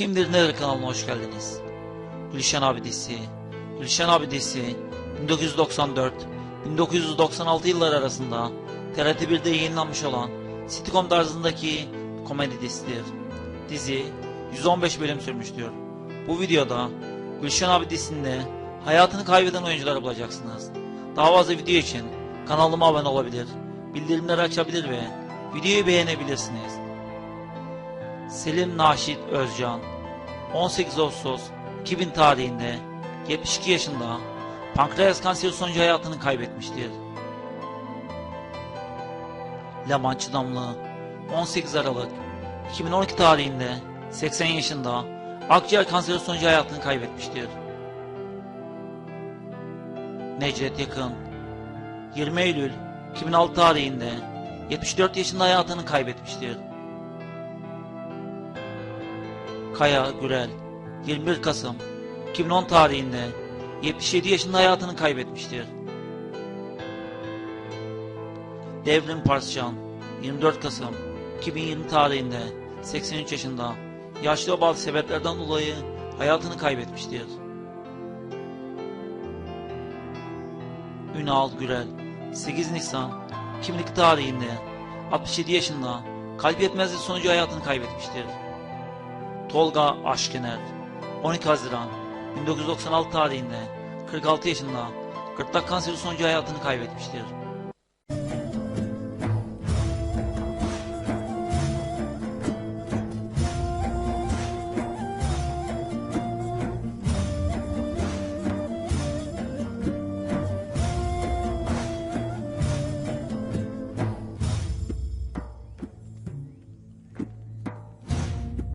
Kimdir Nedir kanalına hoş geldiniz. Gülşen Abidesi Gülşen Abidesi 1994-1996 yılları arasında TRT1'de yayınlanmış olan sitcom tarzındaki komedi dizisidir. Dizi 115 bölüm sürmüştür. Bu videoda Gülşen Abidesi'nde hayatını kaybeden oyuncuları bulacaksınız. Daha fazla video için kanalıma abone olabilir, bildirimleri açabilir ve videoyu beğenebilirsiniz. Selim Naşit Özcan 18 Ağustos 2000 tarihinde 72 yaşında pankreas kanseri sonucu hayatını kaybetmiştir. Leman Çıdamlı 18 Aralık 2012 tarihinde 80 yaşında akciğer kanseri sonucu hayatını kaybetmiştir. Necdet Yakın 20 Eylül 2006 tarihinde 74 yaşında hayatını kaybetmiştir. Kaya Gürel 21 Kasım 2010 tarihinde 77 yaşında hayatını kaybetmiştir. Devrim Parscan 24 Kasım 2020 tarihinde 83 yaşında yaşlı bazı sebeplerden dolayı hayatını kaybetmiştir. Ünal Gürel 8 Nisan 2002 tarihinde 67 yaşında kalp yetmezliği sonucu hayatını kaybetmiştir. Tolga Aşkener 12 Haziran 1996 tarihinde 46 yaşında gırtlak kanseri sonucu hayatını kaybetmiştir.